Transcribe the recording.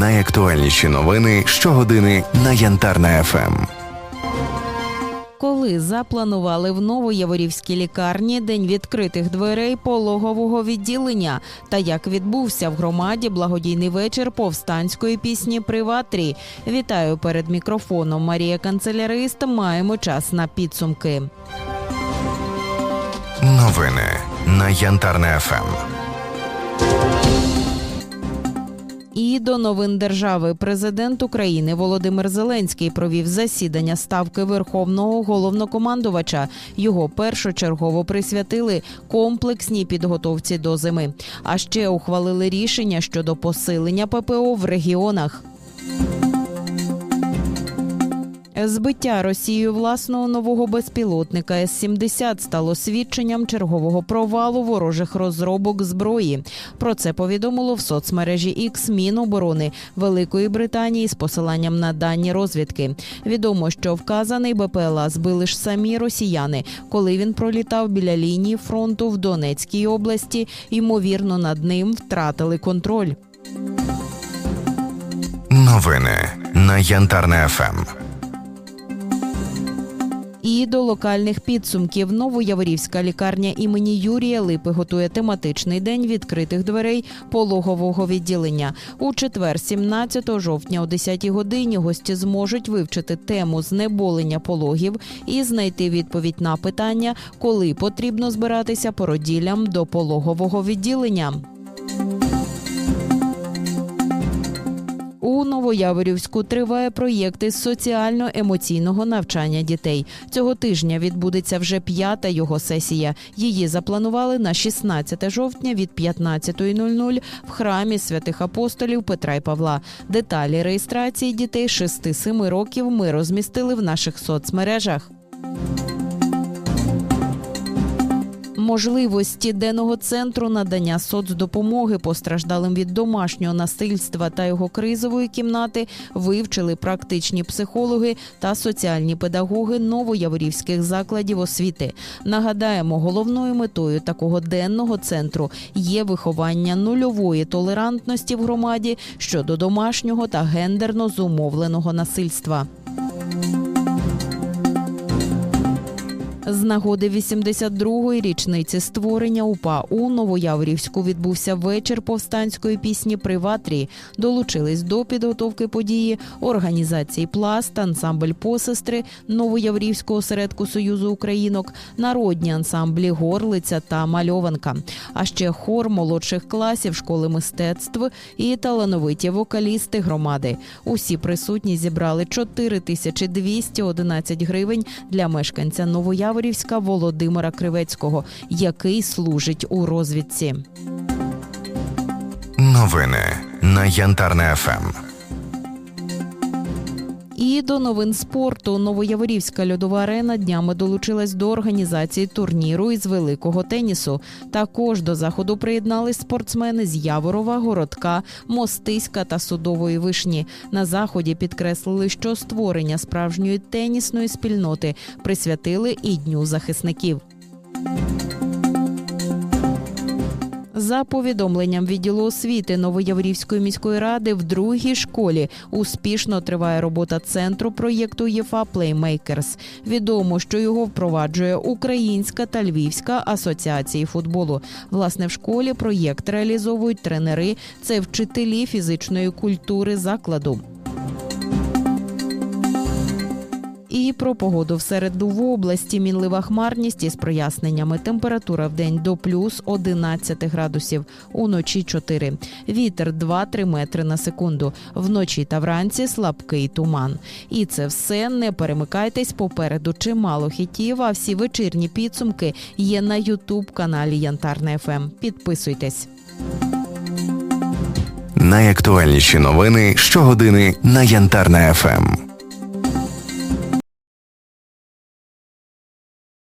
Найактуальніші новини щогодини на Янтарна ФМ. Коли запланували в Новояворівській лікарні день відкритих дверей пологового відділення, та як відбувся в громаді благодійний вечір повстанської пісні Приватрі. Вітаю перед мікрофоном. Марія Канцелярист. Маємо час на підсумки. Новини на Янтарна ФМ. І до новин держави президент України Володимир Зеленський провів засідання ставки Верховного головнокомандувача. Його першочергово присвятили комплексній підготовці до зими. А ще ухвалили рішення щодо посилення ППО в регіонах. Збиття Росією власного нового безпілотника С-70 стало свідченням чергового провалу ворожих розробок зброї. Про це повідомило в соцмережі X Міноборони Великої Британії з посиланням на дані розвідки. Відомо, що вказаний БПЛА збили ж самі росіяни, коли він пролітав біля лінії фронту в Донецькій області. Ймовірно, над ним втратили контроль. Новини на Янтарна ФМ. І до локальних підсумків Новояворівська лікарня імені Юрія Липи готує тематичний день відкритих дверей пологового відділення. У четвер, 17 жовтня, о 10 годині, гості зможуть вивчити тему знеболення пологів і знайти відповідь на питання, коли потрібно збиратися породіллям до пологового відділення. У Новояворівську триває проєкт із соціально-емоційного навчання дітей. Цього тижня відбудеться вже п'ята його сесія. Її запланували на 16 жовтня від 15.00 в храмі святих апостолів Петра і Павла. Деталі реєстрації дітей 6-7 років ми розмістили в наших соцмережах. Можливості денного центру надання соцдопомоги постраждалим від домашнього насильства та його кризової кімнати вивчили практичні психологи та соціальні педагоги новояворівських закладів освіти. Нагадаємо, головною метою такого денного центру є виховання нульової толерантності в громаді щодо домашнього та гендерно зумовленого насильства. З нагоди 82-ї річниці створення УПА у Новояврівську відбувся вечір повстанської пісні Приватрі. Долучились до підготовки події організації Пласт, ансамбль посестри Новояврівського осередку Союзу Українок, народні ансамблі Горлиця та Мальованка, а ще хор молодших класів школи мистецтв і талановиті вокалісти громади. Усі присутні зібрали 4211 гривень для мешканця Новояворівська Володимира Кривецького, який служить у розвідці. Новини на Янтарне ФМ. До новин спорту Новояворівська льодова арена днями долучилась до організації турніру із великого тенісу. Також до заходу приєднались спортсмени з Яворова, Городка, Мостиська та Судової вишні. На заході підкреслили, що створення справжньої тенісної спільноти присвятили і дню захисників. За повідомленням відділу освіти Новояврівської міської ради в другій школі успішно триває робота центру проєкту ЄФА Playmakers. Відомо, що його впроваджує Українська та Львівська асоціації футболу. Власне, в школі проєкт реалізовують тренери. Це вчителі фізичної культури закладу. І про погоду в середу в області мінлива хмарність із проясненнями. Температура в день до плюс 11 градусів, уночі 4. Вітер 2-3 метри на секунду. Вночі та вранці слабкий туман. І це все не перемикайтесь попереду. Чимало хітів. А всі вечірні підсумки є на Ютуб каналі Янтарна ФМ. Підписуйтесь. Найактуальніші новини щогодини на Янтарна ФМ.